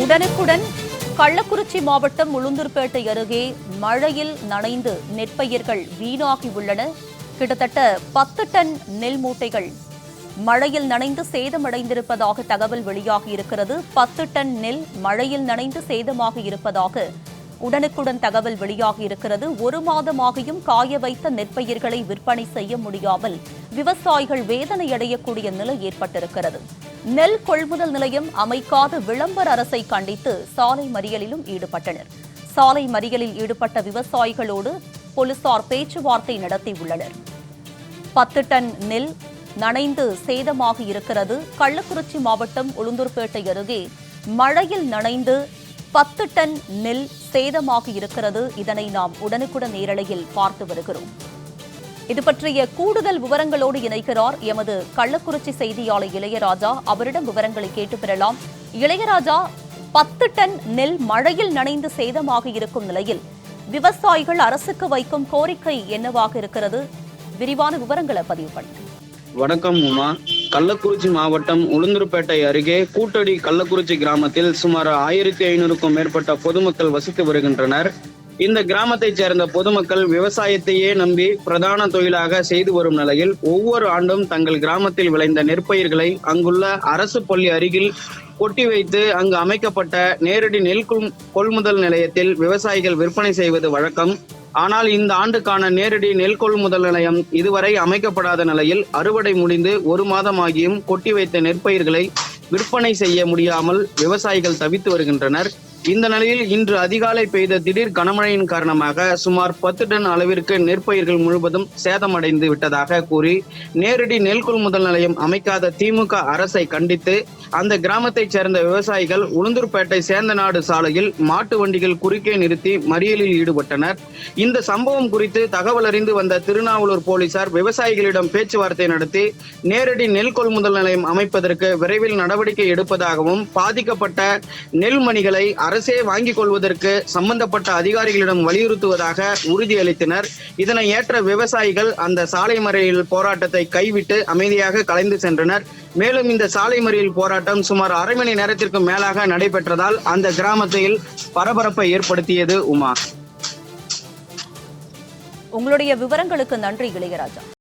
உடனுக்குடன் கள்ளக்குறிச்சி மாவட்டம் உளுந்தூர்பேட்டை அருகே மழையில் நனைந்து நெற்பயிர்கள் வீணாகி உள்ளன. கிட்டத்தட்ட பத்து டன் நெல் மூட்டைகள் மழையில் நனைந்து சேதமடைந்திருப்பதாக தகவல் வெளியாகி இருக்கிறது. பத்து டன் நெல் மழையில் நனைந்து சேதமாக இருப்பதாக உடனுக்குடன் தகவல் வெளியாகி இருக்கிறது. ஒரு மாதமாகியும் காய வைத்த நெற்பயிர்களை விற்பனை செய்ய முடியாமல் விவசாயிகள் வேதனை அடையக்கூடிய நிலை ஏற்பட்டிருக்கிறது. நெல் கொள்முதல் நிலையம் அமைக்காத விளம்பர அரசை கண்டித்து சாலை மறியலிலும் ஈடுபட்டனர். சாலை மறியலில் ஈடுபட்ட விவசாயிகளோடு போலீசார் பேச்சுவார்த்தை நடத்தியுள்ளனர் பத்து டன் நெல் நனைந்து சேதமாகி இருக்கிறது. கள்ளக்குறிச்சி மாவட்டம் உளுந்தூர்பேட்டை அருகே மழையில் நனைந்து பத்து டன் நெல் சேதமாகி இருக்கிறது. இதனை நாம் உடனுக்குடன் நேரலையில் பார்த்து வருகிறோம். இது பற்றிய கூடுதல் விவரங்களோடு இணைக்கிறார் எமது கள்ளக்குறிச்சி செய்தியாளர் இளையராஜா. அவரிடம் விவரங்களை கேட்டு பெறலாம். இளையராஜா பத்து டன் நெல் மழையில் நனைந்து சேதமாக இருக்கும் நிலையில் விவசாயிகள் அரசுக்கு வைக்கும் கோரிக்கை என்னவாக இருக்கிறது? விரிவான விவரங்களை பதிவு பண்ணுங்க வணக்கம் உமா. கள்ளக்குறிச்சி மாவட்டம் உளுந்தூர்பேட்டை அருகே கூட்டடி கள்ளக்குறிச்சி கிராமத்தில் சுமார் ஆயிரத்தி ஐநூறுக்கும் மேற்பட்ட பொதுமக்கள் வசித்து வருகின்றனர். இந்த கிராமத்தைச் சேர்ந்த பொதுமக்கள் விவசாயத்தையே நம்பி பிரதான தொழிலாக செய்து வரும் நிலையில் ஒவ்வொரு ஆண்டும் தங்கள் கிராமத்தில் விளைந்த நெற்பயிர்களை அங்குள்ள அரசு பள்ளி அருகில் கொட்டி வைத்து அங்கு அமைக்கப்பட்ட நேரடி நெல் கொள்முதல் நிலையத்தில் விவசாயிகள் விற்பனை செய்வது வழக்கம். ஆனால் இந்த ஆண்டுக்கான நேரடி நெல் கொள்முதல் நிலையம் இதுவரை அமைக்கப்படாத நிலையில் அறுவடை முடிந்து ஒரு மாதமாகியும் கொட்டி வைத்த நெற்பயிர்களை விற்பனை செய்ய முடியாமல் விவசாயிகள் தவித்து வருகின்றனர். இந்த நிலையில் இன்று அதிகாலை பெய்த திடீர் கனமழையின் காரணமாக சுமார் பத்து டன் அளவிற்கு நெற்பயிர்கள் முழுவதும் சேதமடைந்து விட்டதாக கூறி நேரடி நெல் கொள்முதல் நிலையம் அமைக்காத திமுக அரசை கண்டித்து அந்த கிராமத்தைச் சேர்ந்த விவசாயிகள் உளுந்தூர்பேட்டை சேந்தநாடு சாலையில் மாட்டு வண்டிகள் குறுக்கே நிறுத்தி மறியலில் ஈடுபட்டனர். இந்த சம்பவம் குறித்து தகவல் அறிந்து வந்த திருநாவலூர் போலீசார் விவசாயிகளிடம் பேச்சுவார்த்தை நடத்தி நேரடி நெல் கொள்முதல் நிலையம் அமைப்பதற்கு விரைவில் நடவடிக்கை எடுப்பதாகவும் பாதிக்கப்பட்ட நெல் மணிகளை அரசே வாங்கிக் கொள்வதற்கு சம்பந்தப்பட்ட அதிகாரிகளிடம் வலியுறுத்துவதாக உறுதியளித்தனர். இதனை ஏற்ற விவசாயிகள் அந்த சாலை மறியல் போராட்டத்தை கைவிட்டு அமைதியாக கலைந்து சென்றனர். மேலும் இந்த சாலை மறியல் போராட்டம் சுமார் அரை மணி நேரத்திற்கு மேலாக நடைபெற்றதால் அந்த கிராமத்தில் பரபரப்பை ஏற்படுத்தியது உமா. உங்களுடைய விவரங்களுக்கு நன்றி இளையராஜா.